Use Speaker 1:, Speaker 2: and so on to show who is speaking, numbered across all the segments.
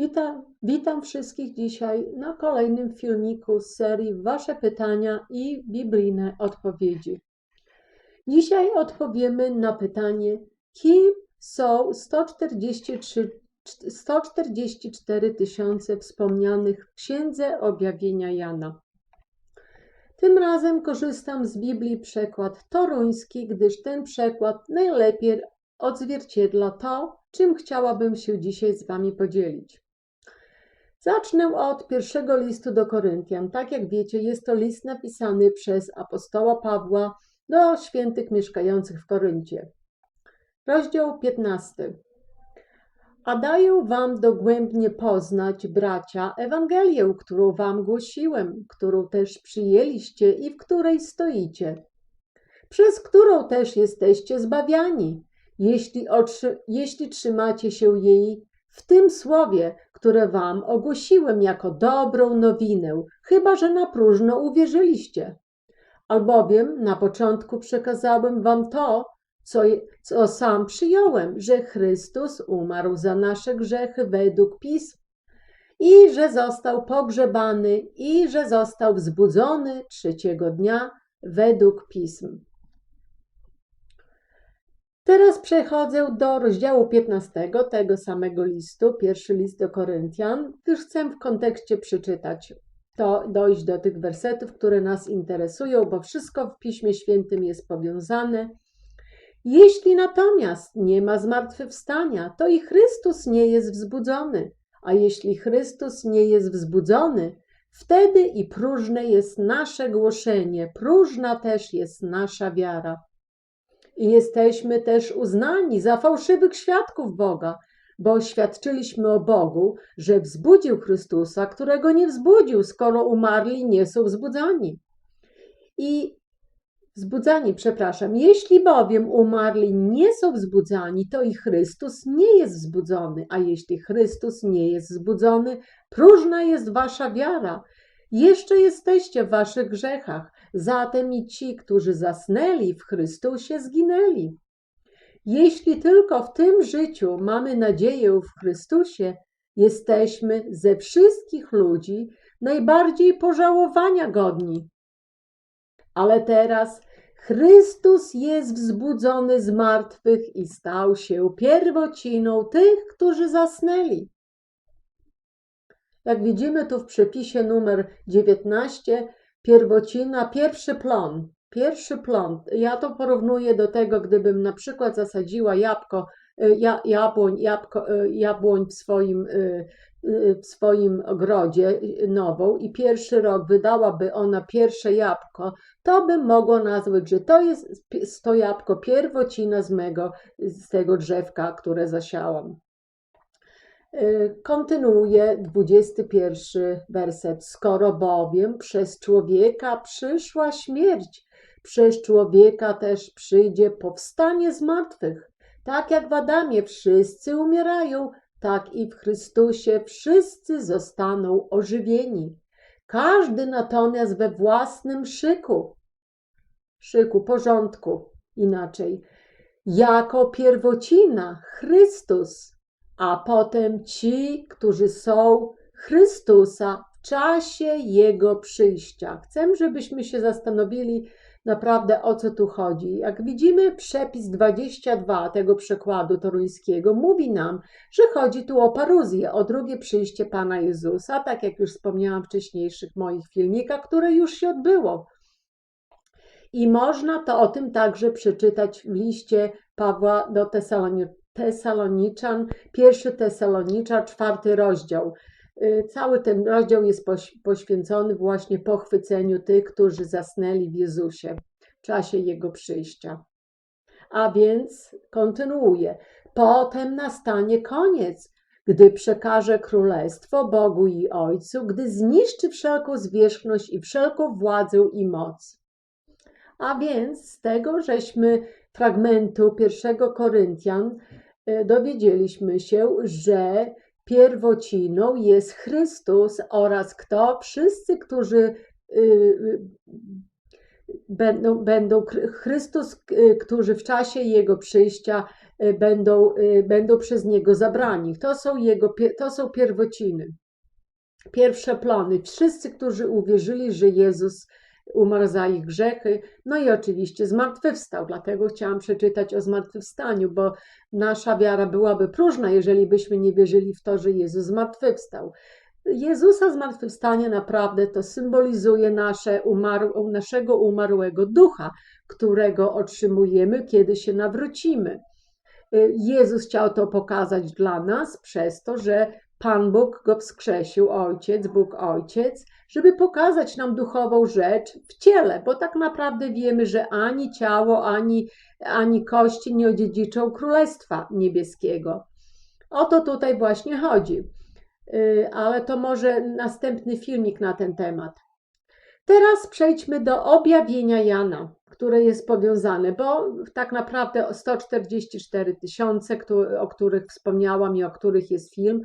Speaker 1: Witam, witam wszystkich dzisiaj na kolejnym filmiku z serii Wasze pytania i biblijne odpowiedzi. Dzisiaj odpowiemy na pytanie, kim są 143, 144 tysiące wspomnianych w Księdze Objawienia Jana. Tym razem korzystam z Biblii przekład toruński, gdyż ten przekład najlepiej odzwierciedla to, czym chciałabym się dzisiaj z Wami podzielić. Zacznę od pierwszego listu do Koryntian. Tak jak wiecie, jest to list napisany przez apostoła Pawła do świętych mieszkających w Koryncie. Rozdział 15. A daję wam dogłębnie poznać, bracia, Ewangelię, którą wam głosiłem, którą też przyjęliście i w której stoicie, przez którą też jesteście zbawiani, jeśli, jeśli trzymacie się jej w tym słowie, które wam ogłosiłem jako dobrą nowinę, chyba że na próżno uwierzyliście. Albowiem na początku przekazałem wam to, co, co sam przyjąłem, że Chrystus umarł za nasze grzechy według pism i że został pogrzebany i że został wzbudzony trzeciego dnia według pism. Teraz przechodzę do rozdziału 15 tego samego listu, pierwszy list do Koryntian, gdyż chcę w kontekście przeczytać to, dojść do tych wersetów, które nas interesują, bo wszystko w Piśmie Świętym jest powiązane. Jeśli natomiast nie ma zmartwychwstania, to i Chrystus nie jest wzbudzony, a jeśli Chrystus nie jest wzbudzony, wtedy i próżne jest nasze głoszenie, próżna też jest nasza wiara. I jesteśmy też uznani za fałszywych świadków Boga, bo oświadczyliśmy o Bogu, że wzbudził Chrystusa, którego nie wzbudził, skoro umarli nie są wzbudzani. I wzbudzani, przepraszam, jeśli bowiem umarli nie są wzbudzani, to i Chrystus nie jest wzbudzony, a jeśli Chrystus nie jest wzbudzony, próżna jest wasza wiara. Jeszcze jesteście w waszych grzechach, zatem i ci, którzy zasnęli w Chrystusie, zginęli. Jeśli tylko w tym życiu mamy nadzieję w Chrystusie, jesteśmy ze wszystkich ludzi najbardziej pożałowania godni. Ale teraz Chrystus jest wzbudzony z martwych i stał się pierwociną tych, którzy zasnęli. Jak widzimy tu w przepisie numer 19, pierwocina, pierwszy plon. Pierwszy plon. Ja to porównuję do tego, gdybym na przykład zasadziła jabłko, y, ja, jabłoń, jabłko, y, jabłoń w swoim, y, w swoim ogrodzie nową i pierwszy rok wydałaby ona pierwsze jabłko, to bym mogła nazwać, że to jest to jabłko pierwocina z mego, z tego drzewka, które zasiałam. Kontynuuje 21 werset. Skoro bowiem przez człowieka przyszła śmierć, przez człowieka też przyjdzie powstanie z martwych. Tak jak w Adamie wszyscy umierają, tak i w Chrystusie wszyscy zostaną ożywieni. Każdy natomiast we własnym szyku, szyku, porządku, inaczej, jako pierwocina Chrystus, a potem ci, którzy są Chrystusa w czasie Jego przyjścia. Chcę, żebyśmy się zastanowili naprawdę o co tu chodzi. Jak widzimy, przepis 22 tego przekładu toruńskiego mówi nam, że chodzi tu o paruzję, o drugie przyjście Pana Jezusa, tak jak już wspomniałam w wcześniejszych moich filmikach, które już się odbyło. I można to o tym także przeczytać w liście Pawła do Tesaloniczan, pierwszy Tesalonicza, czwarty rozdział. Cały ten rozdział jest poświęcony właśnie pochwyceniu tych, którzy zasnęli w Jezusie w czasie Jego przyjścia. A więc kontynuuje. Potem nastanie koniec, gdy przekaże królestwo Bogu i Ojcu, gdy zniszczy wszelką zwierzchność i wszelką władzę i moc. A więc z tego, żeśmy fragmentu pierwszego Koryntian dowiedzieliśmy się, że pierwociną jest Chrystus oraz kto? Wszyscy, którzy będą, będą Chrystus, którzy w czasie Jego przyjścia y, będą, y, będą przez Niego zabrani. To są, jego, to są pierwociny. Pierwsze plony. Wszyscy, którzy uwierzyli, że Jezus umarł za ich grzechy, no i oczywiście zmartwychwstał. Dlatego chciałam przeczytać o zmartwychwstaniu, bo nasza wiara byłaby próżna, jeżeli byśmy nie wierzyli w to, że Jezus zmartwychwstał. Jezusa zmartwychwstanie naprawdę to symbolizuje nasze umarł, naszego umarłego ducha, którego otrzymujemy, kiedy się nawrócimy. Jezus chciał to pokazać dla nas przez to, że Pan Bóg go wskrzesił, Ojciec, Bóg Ojciec, żeby pokazać nam duchową rzecz w ciele, bo tak naprawdę wiemy, że ani ciało, ani, ani kości nie odziedziczą Królestwa Niebieskiego. O to tutaj właśnie chodzi. Y, Ale to może następny filmik na ten temat. Teraz przejdźmy do objawienia Jana, które jest powiązane, bo tak naprawdę 144 tysiące, o których wspomniałam i o których jest film,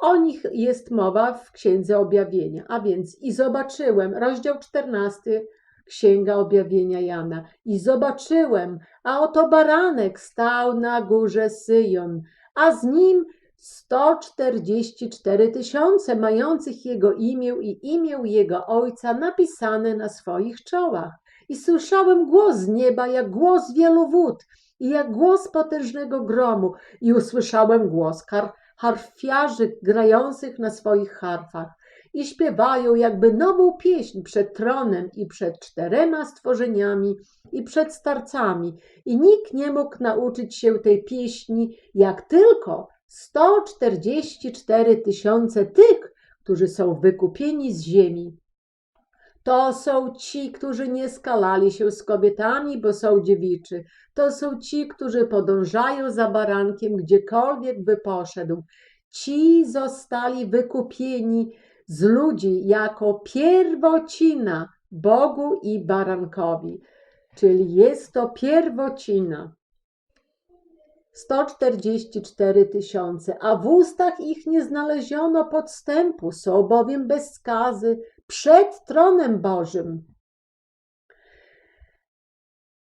Speaker 1: o nich jest mowa w Księdze Objawienia. A więc i zobaczyłem, rozdział 14, Księga Objawienia Jana. I zobaczyłem, a oto baranek stał na górze Syjon, a z nim 144 tysiące mających jego imię i imię jego ojca napisane na swoich czołach. I słyszałem głos z nieba, jak głos wielu wód i jak głos potężnego gromu. I usłyszałem głos har- harfiarzy grających na swoich harfach. I śpiewają jakby nową pieśń przed tronem i przed czterema stworzeniami i przed starcami. I nikt nie mógł nauczyć się tej pieśni, jak tylko 144 tysiące tych, którzy są wykupieni z ziemi. To są ci, którzy nie skalali się z kobietami, bo są dziewiczy. To są ci, którzy podążają za barankiem, gdziekolwiek by poszedł. Ci zostali wykupieni z ludzi jako pierwocina Bogu i barankowi. Czyli jest to pierwocina. 144 tysiące, a w ustach ich nie znaleziono podstępu, są bowiem bez skazy przed tronem Bożym.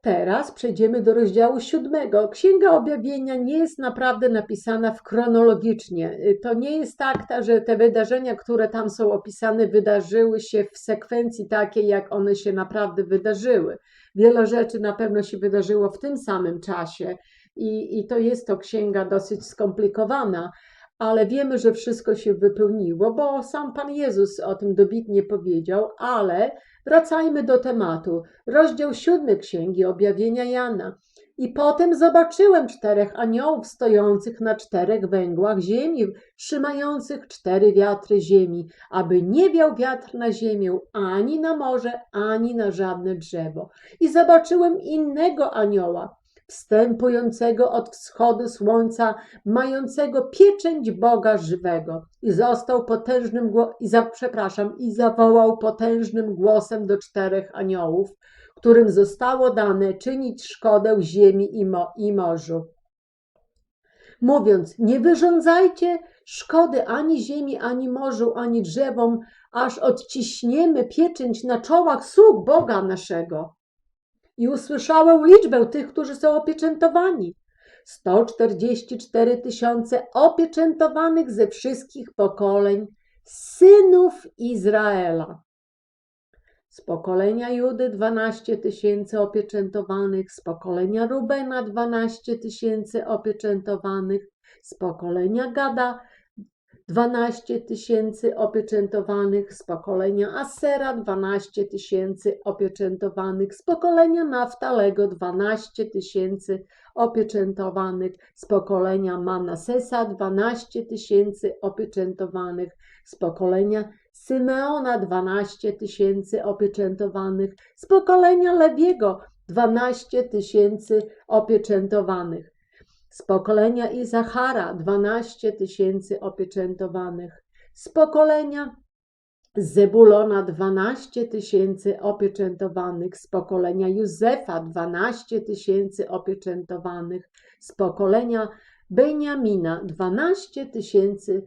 Speaker 1: Teraz przejdziemy do rozdziału siódmego. Księga Objawienia nie jest naprawdę napisana w chronologicznie. To nie jest tak, ta- że te wydarzenia, które tam są opisane, wydarzyły się w sekwencji takiej, jak one się naprawdę wydarzyły. Wiele rzeczy na pewno się wydarzyło w tym samym czasie i, i to jest to księga dosyć skomplikowana, ale wiemy, że wszystko się wypełniło, bo sam Pan Jezus o tym dobitnie powiedział, ale wracajmy do tematu. Rozdział siódmy Księgi Objawienia Jana. I potem zobaczyłem czterech aniołów stojących na czterech węgłach ziemi, trzymających cztery wiatry ziemi, aby nie wiał wiatr na ziemię, ani na morze, ani na żadne drzewo. I zobaczyłem innego anioła, wstępującego od wschodu słońca, mającego pieczęć Boga żywego. I został potężnym i za, przepraszam, i zawołał potężnym głosem do czterech aniołów, którym zostało dane czynić szkodę ziemi i, mo- i morzu. Mówiąc, nie wyrządzajcie szkody ani ziemi, ani morzu, ani drzewom, aż odciśniemy pieczęć na czołach sług Boga naszego. I usłyszałem liczbę tych, którzy są opieczętowani. 144 tysiące opieczętowanych ze wszystkich pokoleń synów Izraela. Z pokolenia Judy 12 tysięcy opieczętowanych, z pokolenia Rubena 12 tysięcy opieczętowanych, z pokolenia Gada 12 tysięcy opieczętowanych, z pokolenia Asera 12 tysięcy opieczętowanych, z pokolenia Naftalego 12 tysięcy opieczętowanych, z pokolenia Manasesa 12 tysięcy opieczętowanych, z pokolenia Symeona 12 tysięcy opieczętowanych, z pokolenia Lewiego 12 tysięcy opieczętowanych, z pokolenia Izachara 12 tysięcy opieczętowanych, z pokolenia Zebulona 12 tysięcy opieczętowanych, z pokolenia Józefa 12 tysięcy opieczętowanych, z pokolenia Beniamina 12 tysięcy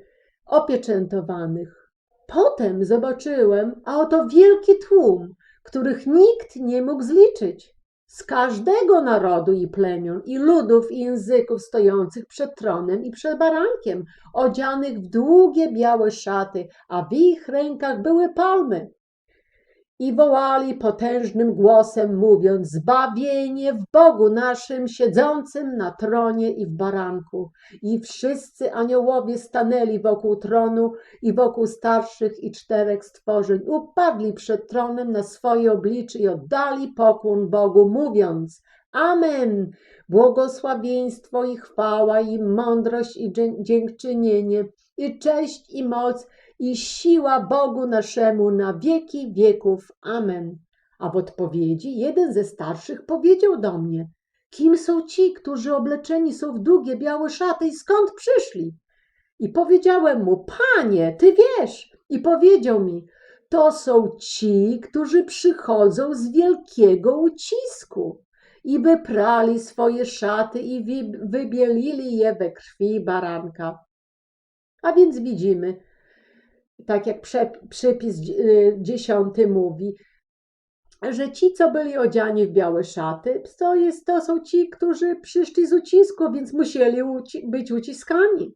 Speaker 1: opieczętowanych. Potem zobaczyłem, a oto wielki tłum, których nikt nie mógł zliczyć. Z każdego narodu i plemion, i ludów, i języków stojących przed tronem i przed barankiem, odzianych w długie białe szaty, a w ich rękach były palmy. I wołali potężnym głosem, mówiąc: Zbawienie w Bogu naszym, siedzącym na tronie i w baranku. I wszyscy aniołowie stanęli wokół tronu i wokół starszych i czterech stworzeń. Upadli przed tronem na swoje oblicze i oddali pokłon Bogu, mówiąc: Amen. Błogosławieństwo i chwała, i mądrość, i dziękczynienie, i cześć, i moc i siła Bogu naszemu na wieki wieków. Amen. A w odpowiedzi jeden ze starszych powiedział do mnie: Kim są ci, którzy obleczeni są w długie białe szaty i skąd przyszli? I powiedziałem mu: Panie, ty wiesz. I powiedział mi: To są ci, którzy przychodzą z wielkiego ucisku i wyprali swoje szaty i wybielili je we krwi baranka. A więc widzimy, tak jak przypis y, dziesiąty mówi, że ci, co byli odziani w białe szaty, to, jest, to są ci, którzy przyszli z ucisku, więc musieli uci być uciskani.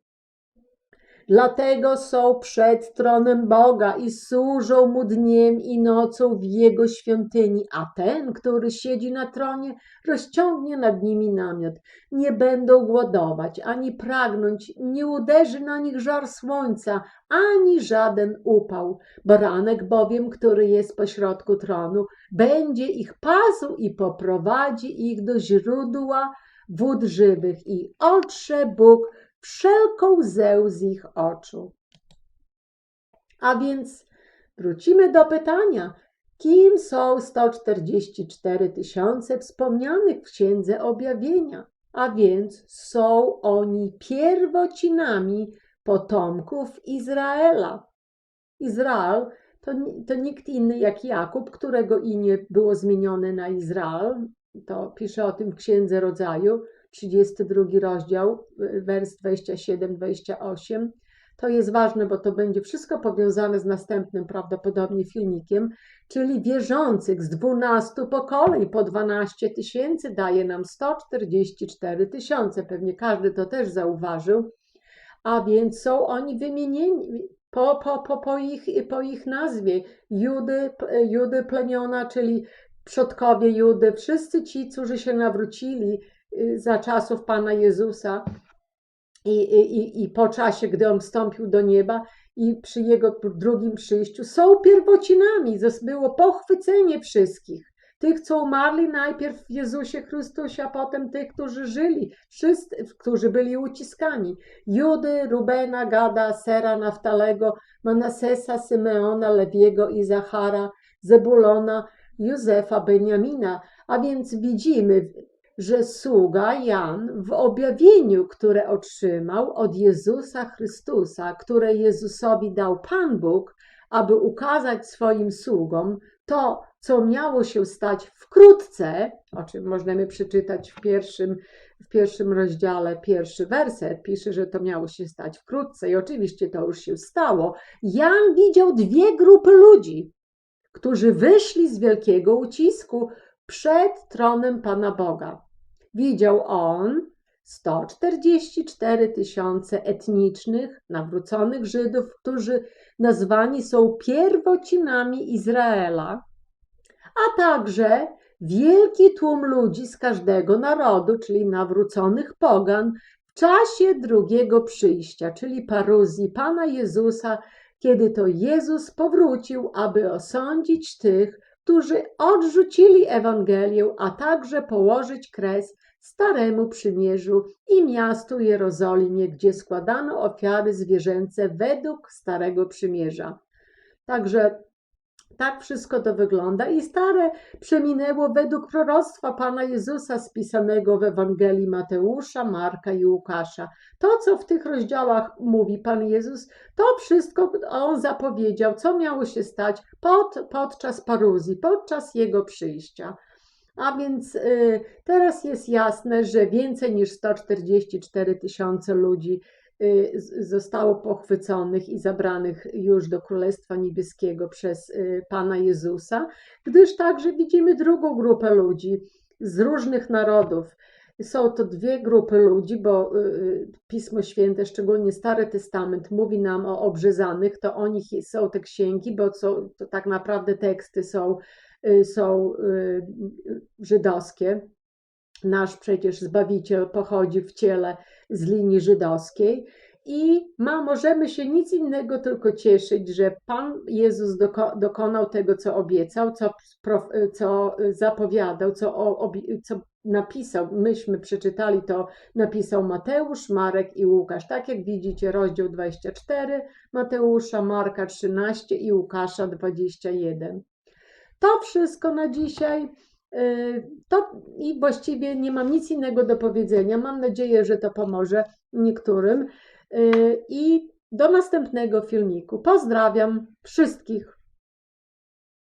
Speaker 1: Dlatego są przed tronem Boga i służą mu dniem i nocą w jego świątyni, a ten, który siedzi na tronie, rozciągnie nad nimi namiot. Nie będą głodować ani pragnąć, nie uderzy na nich żar słońca, ani żaden upał. Baranek bowiem, który jest pośrodku tronu, będzie ich pasł i poprowadzi ich do źródła wód żywych i otrze Bóg wszelką łzę z ich oczu. A więc wrócimy do pytania, kim są 144 tysiące wspomnianych w Księdze Objawienia, a więc są oni pierwocinami potomków Izraela. Izrael to, to nikt inny jak Jakub, którego imię było zmienione na Izrael. To pisze o tym w Księdze Rodzaju. 32 rozdział, wers 27-28. To jest ważne, bo to będzie wszystko powiązane z następnym prawdopodobnie filmikiem, czyli wierzących z 12 pokoleń po 12 tysięcy daje nam 144 tysiące. Pewnie każdy to też zauważył. A więc są oni wymienieni po, po, po, po, ich, po ich nazwie. Judy, Judy plemiona, czyli przodkowie Judy, wszyscy ci, którzy się nawrócili, Y, za czasów Pana Jezusa i, i, i po czasie, gdy On wstąpił do nieba i przy Jego drugim przyjściu, są pierwocinami. Było pochwycenie wszystkich. Tych, co umarli najpierw w Jezusie Chrystusie, a potem tych, którzy żyli, wszyscy, którzy byli uciskani. Judy, Rubena, Gada, Sera, Naftalego, Manasesa, Symeona, Lewiego i Zachara, Zebulona, Józefa, Beniamina. A więc widzimy, że sługa Jan w objawieniu, które otrzymał od Jezusa Chrystusa, które Jezusowi dał Pan Bóg, aby ukazać swoim sługom to, co miało się stać wkrótce, o czym możemy przeczytać w pierwszym, w pierwszym rozdziale, pierwszy werset, pisze, że to miało się stać wkrótce i oczywiście to już się stało. Jan widział dwie grupy ludzi, którzy wyszli z wielkiego ucisku, przed tronem Pana Boga. Widział on 144 tysiące etnicznych, nawróconych Żydów, którzy nazwani są pierwocinami Izraela, a także wielki tłum ludzi z każdego narodu, czyli nawróconych pogan, w czasie drugiego przyjścia, czyli paruzji Pana Jezusa, kiedy to Jezus powrócił, aby osądzić tych, którzy odrzucili Ewangelię, a także położyć kres Staremu Przymierzu i miastu Jerozolimie, gdzie składano ofiary zwierzęce według Starego Przymierza. Także tak wszystko to wygląda i stare przeminęło według proroctwa Pana Jezusa spisanego w Ewangelii Mateusza, Marka i Łukasza. To, co w tych rozdziałach mówi Pan Jezus, to wszystko On zapowiedział, co miało się stać pod, podczas paruzji, podczas Jego przyjścia. A więc y, teraz jest jasne, że więcej niż 144 tysiące ludzi zostało pochwyconych i zabranych już do Królestwa Niebieskiego przez y, Pana Jezusa, gdyż także widzimy drugą grupę ludzi, z różnych narodów. Są to dwie grupy ludzi, bo y, y, Pismo Święte, szczególnie Stary Testament, mówi nam o obrzezanych, to o nich są te księgi, bo co, to tak naprawdę teksty są, y, są y, żydowskie. Nasz przecież Zbawiciel pochodzi w ciele z linii żydowskiej. I ma, możemy się nic innego tylko cieszyć, że Pan Jezus doko, dokonał tego, co obiecał, co, co zapowiadał, co, co napisał. Myśmy przeczytali to, napisał Mateusz, Marek i Łukasz. Tak jak widzicie, rozdział 24 Mateusza, Marka 13 i Łukasza 21. To wszystko na dzisiaj. Yy, To i właściwie nie mam nic innego do powiedzenia. Mam nadzieję, że to pomoże niektórym. Yy, I do następnego filmiku. Pozdrawiam wszystkich.